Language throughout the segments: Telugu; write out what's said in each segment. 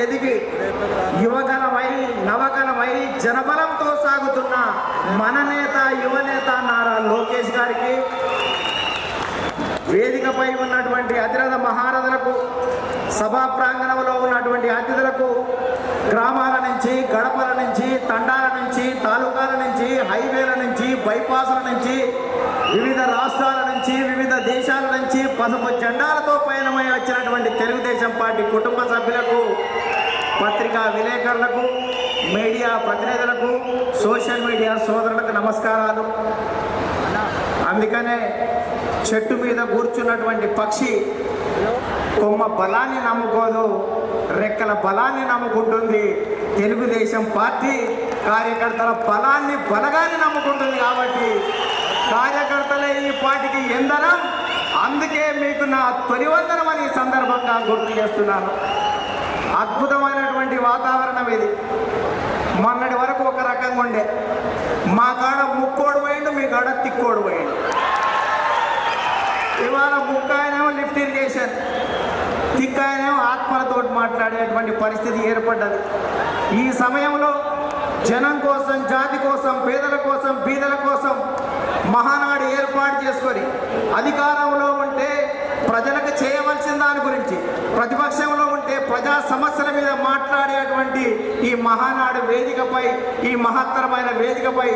ఎదిగి యువగలమై నవగలమై జనబలంతో సాగుతున్న మన నేత యువనేత నారా లోకేష్ గారికి వేదికపై ఉన్నటువంటి అతిరథ మహారథులకు సభా ప్రాంగణంలో ఉన్నటువంటి అతిథులకు గ్రామాల నుంచి గడపల నుంచి తండాల నుంచి తాలూకాల నుంచి హైవేల నుంచి బైపాసుల నుంచి వివిధ రాష్ట్రాల నుంచి వివిధ దేశాల పసుపు జెండాలతో పయనమై వచ్చినటువంటి తెలుగుదేశం పార్టీ కుటుంబ సభ్యులకు పత్రికా విలేకరులకు మీడియా ప్రతినిధులకు సోషల్ మీడియా సోదరులకు నమస్కారాలు. అందుకనే చెట్టు మీద కూర్చున్నటువంటి పక్షి కొమ్మ బలాన్ని నమ్ముకోదు రెక్కల బలాన్ని నమ్ముకుంటుంది. తెలుగుదేశం పార్టీ కార్యకర్తల బలాన్ని బలగాన్ని నమ్ముకుంటుంది కాబట్టి కార్యకర్తలే ఈ పార్టీకి ఎందరం అందుకే మీకు నా తొలివందనం అనే ఈ సందర్భంగా గుర్తు చేస్తున్నాను. అద్భుతమైనటువంటి వాతావరణం ఇది. మొన్నటి వరకు ఒక రకంగా ఉండే. మా కాడ ముక్కోడు పోయిండు మీ కాడ తిక్కోడు పోయిండు. ఇవాళ ముక్క ఆయనేమో లిఫ్ట్ ఇరిగేషన్. తిక్క ఆయనేమో ఆత్మలతో మాట్లాడేటువంటి పరిస్థితి ఏర్పడ్డది. ఈ సమయంలో జనం కోసం జాతి కోసం పేదల కోసం బీదల కోసం మహానాడు ఏర్పాటు చేసుకొని అధికారంలో ఉంటే ప్రజలకు చేయవలసిన దాని గురించి ప్రతిపక్షంలో ఉంటే ప్రజా సమస్యల మీద మాట్లాడేటువంటి ఈ మహానాడు వేదికపై ఈ మహత్తరమైన వేదికపై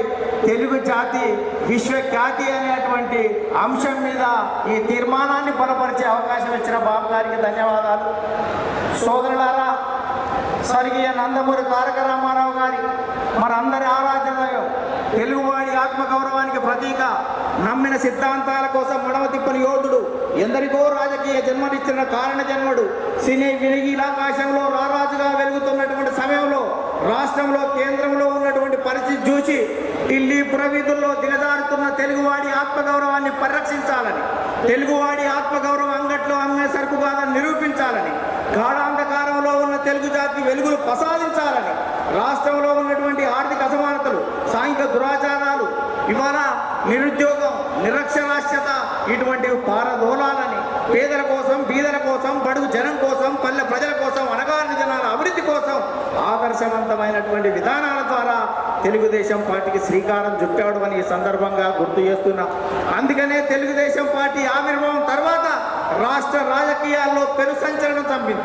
తెలుగు జాతి విశ్వఖ్యాతి అనేటువంటి అంశం మీద ఈ తీర్మానాన్ని బలపరిచే అవకాశం ఇచ్చిన బాబు గారికి ధన్యవాదాలు. సోదరులారా స్వర్గీయ నందమూరి తారక రామారావు గారి మనందరి అందరి దైవం తెలుగువాడి ఆత్మగౌరవానికి ప్రతీక. నమ్మిన సిద్ధాంతాల కోసం మడవ తిప్పని యోధుడు. ఎందరికో రాజకీయ జన్మనిచ్చిన కారణ జన్మడు. సినీ వినిగిలాకాశంలో రారాజుగా వెలుగుతున్నటువంటి సమయంలో రాష్ట్రంలో కేంద్రంలో ఉన్నటువంటి పరిస్థితి చూసి ఢిల్లీ పురవీధుల్లో దిగజారుతున్న తెలుగువాడి ఆత్మగౌరవాన్ని పరిరక్షించాలని తెలుగువాడి ఆత్మగౌరవం అంగట్లో అమ్మే సరుకు కాదని నిరూపించాలని గాఢాం తెలుగు జాతికి వెలుగులు ప్రసాదించాలని రాష్ట్రంలో ఉన్నటువంటి ఆర్థిక అసమానతలు సాంఘిక దురాచారాలు ఇవాళ నిరుద్యోగం నిరక్షరాస్యత ఇటువంటివి పారదోలాలని పేదల కోసం బీదల కోసం బడుగు జనం కోసం పల్లె ప్రజల కోసం అనగాని జనాల అభివృద్ధి కోసం ఆదర్శవంతమైనటువంటి విధానాల ద్వారా తెలుగుదేశం పార్టీకి శ్రీకారం చుట్టాడు అని ఈ సందర్భంగా గుర్తు చేస్తున్నా. అందుకనే తెలుగుదేశం పార్టీ ఆవిర్భావం తర్వాత రాష్ట్ర రాజకీయాల్లో పెను సంచలనం చంపింది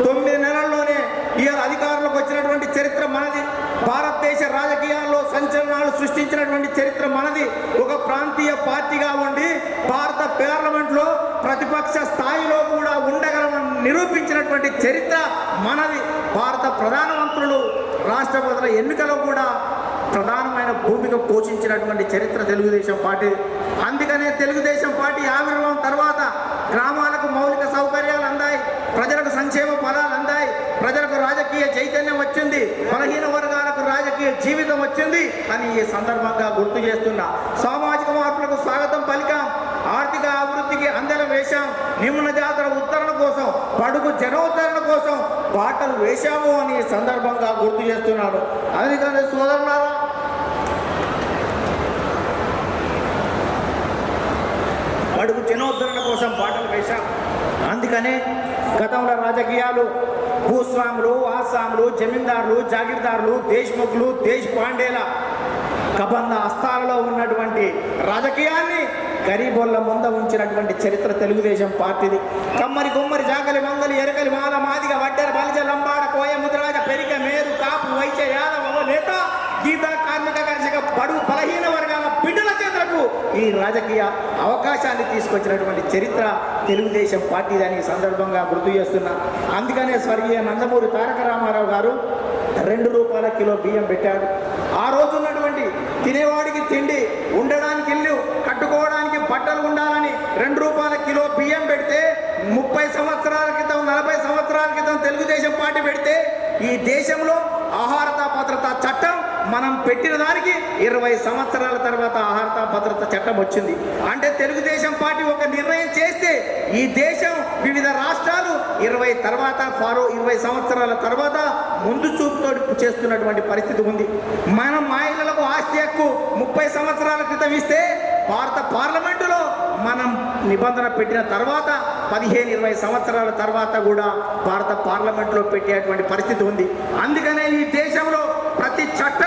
తొమ్మిది నెలల్లోనే ఇవాళ అధికారంలోకి వచ్చినటువంటి చరిత్ర మనది. భారతదేశ రాజకీయాల్లో సంచలనాలు సృష్టించినటువంటి చరిత్ర మనది. ఒక ప్రాంతీయ పార్టీగా ఉండి భారత పార్లమెంట్లో ప్రతిపక్ష స్థాయిలో కూడా ఉండగలమని నిరూపించినటువంటి చరిత్ర మనది. భారత ప్రధానమంత్రులు రాష్ట్రపతుల ఎన్నికలో కూడా ప్రధానమైన భూమిక పోషించినటువంటి చరిత్ర తెలుగుదేశం పార్టీ. అందుకనే తెలుగుదేశం పార్టీ ఆవిర్భావం తర్వాత గ్రామాలకు మౌలిక సౌకర్యాలు ప్రజలకు సంక్షేమ ఫలాలు అందాయి. ప్రజలకు రాజకీయ చైతన్యం వచ్చింది. బలహీన వర్గాలకు రాజకీయ జీవితం వచ్చింది అని ఈ సందర్భంగా గుర్తు చేస్తున్నా. సామాజిక మార్పులకు స్వాగతం పలికాం. ఆర్థిక అభివృద్ధికి అందరం వేశాం. నిమ్న జాతర ఉత్తరణ కోసం పడుగు జనోత్తరణ కోసం బాటలు వేశాము అని ఈ సందర్భంగా గుర్తు చేస్తున్నాను. అందుకని సోదరులారా అడుగు జనోద్ధరణ కోసం పాటలు వేశాం. అందుకనే గతంలో రాజకీయాలు భూస్వాములు ఆసాములు జమీందారులు జాగీర్దారులు దేశ్ముఖులు దేశ్ పాండేల కబంధ హస్తాలలో ఉన్నటువంటి రాజకీయాన్ని గరీబోళ్ళ ముంద ఉంచినటువంటి చరిత్ర తెలుగుదేశం పార్టీది. కమ్మరి గుమ్మరి జాగలి మంగలి ఎరకలి మాల మాదిగ వడ్డెర బలిజ లంబాడ కోయ ముద్రాజ పెరిక మేరు కాపు వైద్య యాదవ నేత గీత కార్మిక కర్షక బడు బలహీన వర్గాల బిడ్డల చేతులకు ఈ రాజకీయ అవకాశాన్ని తీసుకొచ్చినటువంటి చరిత్ర తెలుగుదేశం పార్టీ దానికి సందర్భంగా గుర్తు చేస్తున్నా. అందుకనే స్వర్గీయ నందమూరి తారక రామారావు గారు రెండు రూపాయల కిలో బియ్యం పెట్టాడు ఆ రోజు ఉన్నటువంటి తినేవాడికి తిండి ఉండడానికి ఇల్లు కట్టుకోవడానికి బట్టలు ఉండాలని రెండు రూపాయల కిలో బియ్యం పెడితే ముప్పై సంవత్సరాల క్రితం నలభై సంవత్సరాల క్రితం తెలుగుదేశం పార్టీ పెడితే ఈ దేశంలో ఆహారత భద్రత చట్టం మనం పెట్టిన దానికి ఇరవై సంవత్సరాల తర్వాత ఆహారత భద్రత చట్టం వచ్చింది. అంటే తెలుగుదేశం పార్టీ ఒక నిర్ణయం చేస్తే ఈ దేశం వివిధ రాష్ట్రాలు ఇరవై తర్వాత ఫారో ఇరవై సంవత్సరాల తర్వాత ముందు చూపుతో చేస్తున్నటువంటి పరిస్థితి ఉంది. మనం మహిళలకు ఆస్తి హక్కు ముప్పై సంవత్సరాల క్రితం ఇస్తే భారత పార్లమెంటులో మనం నిబంధన పెట్టిన తర్వాత పదిహేను ఇరవై సంవత్సరాల తర్వాత కూడా భారత పార్లమెంట్లో పెట్టేటువంటి పరిస్థితి ఉంది. అందుకనే ఈ దేశంలో ప్రతి చట్టం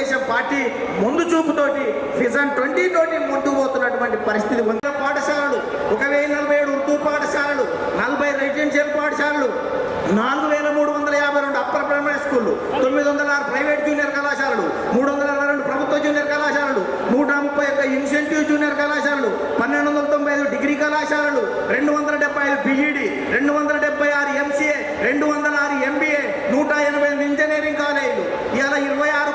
తెలుగుదేశం పార్టీ ముందు చూపుతోటి విజన్ ట్వంటీ తోటి ముందు పోతున్నటువంటి పరిస్థితి ఉంది. పాఠశాలలు ఒక వెయ్యి నలభై ఏడు ఉర్దూ పాఠశాలలు నలభై రెసిడెన్షియల్ పాఠశాలలు నాలుగు వేల మూడు వందల యాభై రెండు అప్పర్ ప్రైమరీ స్కూళ్ళు తొమ్మిది వందల ఆరు ప్రైవేట్ జూనియర్ కళాశాలలు మూడు వందల అరవై రెండు ప్రభుత్వ జూనియర్ కళాశాలలు నూట ముప్పై ఒక్క ఇన్సెంటివ్ జూనియర్ కళాశాలలు పన్నెండు వందల తొంభై ఐదు డిగ్రీ కళాశాలలు రెండు వందల డెబ్బై ఐదు బీఈడి రెండు వందల డెబ్బై ఆరు ఎంసీఏ రెండు వందల ఆరు ఎంబీఏ నూట ఎనభై ఎనిమిది ఇంజనీరింగ్ కాలేజీలు ఇలా ఇరవై ఆరు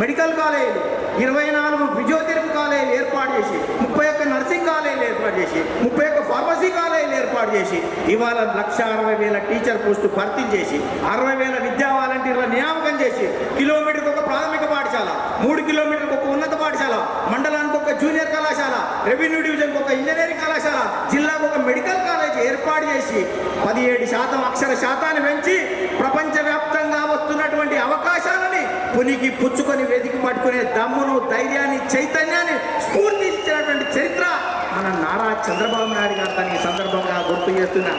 మెడికల్ కాలేజీలు ఇరవై నాలుగు ఫిజియోథెరపీ కాలేజీలు ఏర్పాటు చేసి ముప్పై ఒక్క నర్సింగ్ కాలేజీలు ఏర్పాటు చేసి ముప్పై ఒక్క ఫార్మసీ కాలేజీలు ఏర్పాటు చేసి ఇవాళ లక్ష అరవై వేల టీచర్ పోస్టు భర్తీ చేసి అరవై వేల విద్యా వాలంటీర్ల నియామకం చేసి కిలోమీటర్కి ఒక ప్రాథమిక పాఠశాల మూడు కిలోమీటర్కి ఒక ఉన్నత పాఠశాల మండలానికి ఒక జూనియర్ కళాశాల రెవెన్యూ డివిజన్కి ఒక ఇంజనీరింగ్ కళాశాల జిల్లాకు ఒక మెడికల్ కాలేజ్ ఏర్పాటు చేసి పదిహేడు శాతం అక్షర శాతాన్ని పెంచి ప్రపంచవ్యాప్త పునికి పుచ్చుకొని వెతికి పట్టుకునే దమ్మును ధైర్యాన్ని చైతన్యాన్ని స్ఫూర్తి ఇచ్చినటువంటి చరిత్ర మన నారా చంద్రబాబు నాయుడు గారు దానికి సందర్భంగా గుర్తు చేస్తున్నారు.